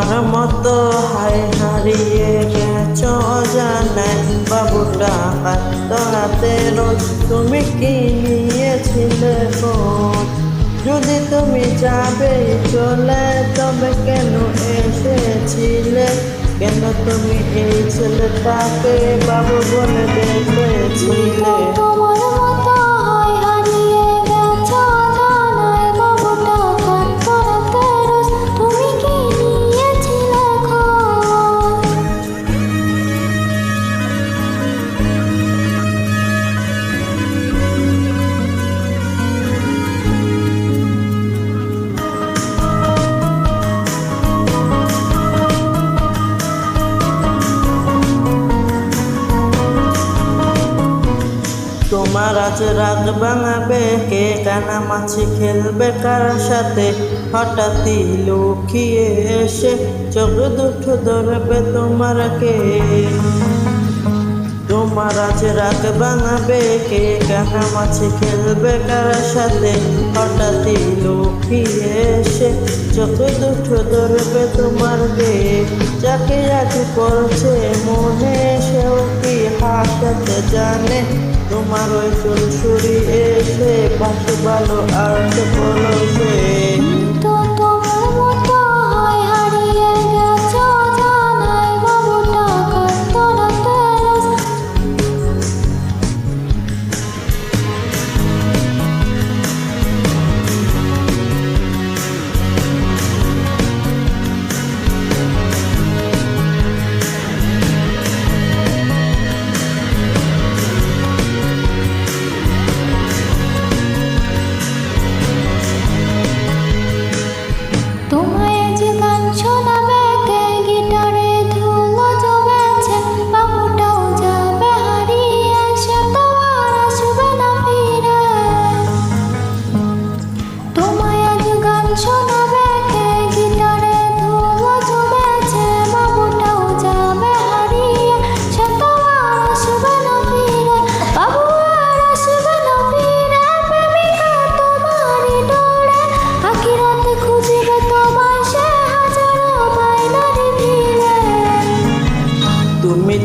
আমার মতো হায় হারিয়ে গেছ জানাই বাবুটা হাতে রোজ তুমি কি নিয়েছিলে কোন যদি তুমি যাবে চলে, তবে কেন এসেছিলে? কেন তুমি এই ছেলেটাকে বাবু বলে দেখেছিলে? তোমার আজ রাগ বাঙাবে কে কানা মাছি খেলবে কার সাথে? হঠাৎই লুকিয়ে এসে চোখ দুঃখ ধরবে তোমার কে? তোমার আজ রাগ ভাঙাবে? কে কানা মাছি খেলবে? কার সাথে? হঠাৎই লুকিয়ে এসে চোখ দুঃখ ধরবে তোমার কে যাকে আজ পড়ছে মনে, সেও কি হাসাতে জানে? তোমার ওই সুরসুরি এসে পাশে ভালো আর বলো সে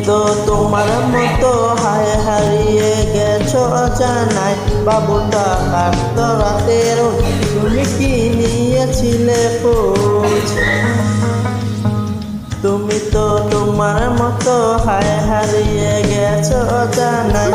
তো তোমার মতো হায় হারিয়ে গেছো জানাই বাবুটা কাটত রাতের তুমি কি নিয়েছিলে খোঁজ? তুমি তো তোমার মতো হায় হারিয়ে গেছো অজানায়।